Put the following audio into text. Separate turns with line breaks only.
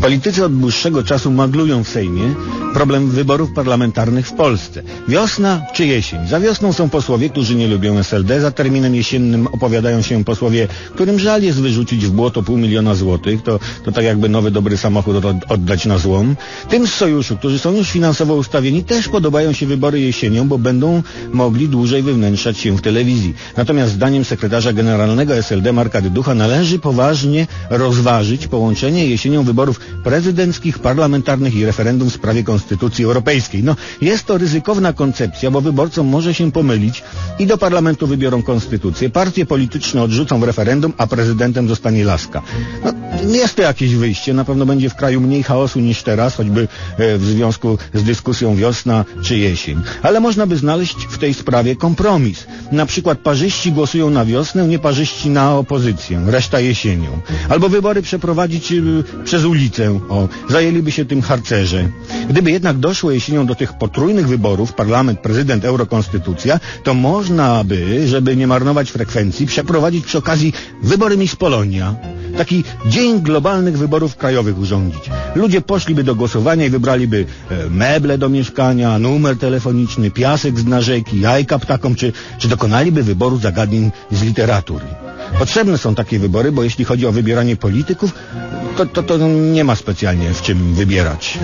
Politycy od dłuższego czasu maglują w Sejmie problem wyborów parlamentarnych w Polsce. Wiosna czy jesień? Za wiosną są posłowie, którzy nie lubią SLD, za terminem jesiennym opowiadają się posłowie, którym żal jest wyrzucić w błoto pół miliona złotych. To, to tak jakby nowy dobry samochód od, oddać na złom. Tym z sojuszu, którzy są już finansowo ustawieni, też podobają się wybory jesienią, bo będą mogli dłużej wywnętrzać się w telewizji. Natomiast zdaniem sekretarza generalnego SLD Marka Dyducha należy poważnie rozważyć połączenie jesienią wyborów prezydenckich, parlamentarnych i referendum w sprawie Konstytucji Europejskiej. No, jest to ryzykowna koncepcja, bo wyborcom może się pomylić i do parlamentu wybiorą konstytucję, partie polityczne odrzucą w referendum, a prezydentem zostanie Laska. No, jest to jakieś wyjście, na pewno będzie w kraju mniej chaosu niż teraz, choćby e, w związku z dyskusją wiosna czy jesień. Ale można by znaleźć w tej sprawie kompromis. Na przykład parzyści głosują na wiosnę, nieparzyści na opozycję, reszta jesienią. Albo wybory przeprowadzić y, przez ulicę. O, zajęliby się tym harcerze. Gdyby jednak doszło jesienią do tych potrójnych wyborów, parlament, prezydent, eurokonstytucja, to można by, żeby nie marnować frekwencji, przeprowadzić przy okazji wybory Miss Polonia. Taki dzień globalnych wyborów krajowych urządzić. Ludzie poszliby do głosowania i wybraliby e, meble do mieszkania, numer telefoniczny, piasek z dna rzeki, jajka ptakom, czy, czy dokonaliby wyboru zagadnień z literatury. Potrzebne są takie wybory, bo jeśli chodzi o wybieranie polityków, to, to, to nie ma specjalnie w czym wybierać.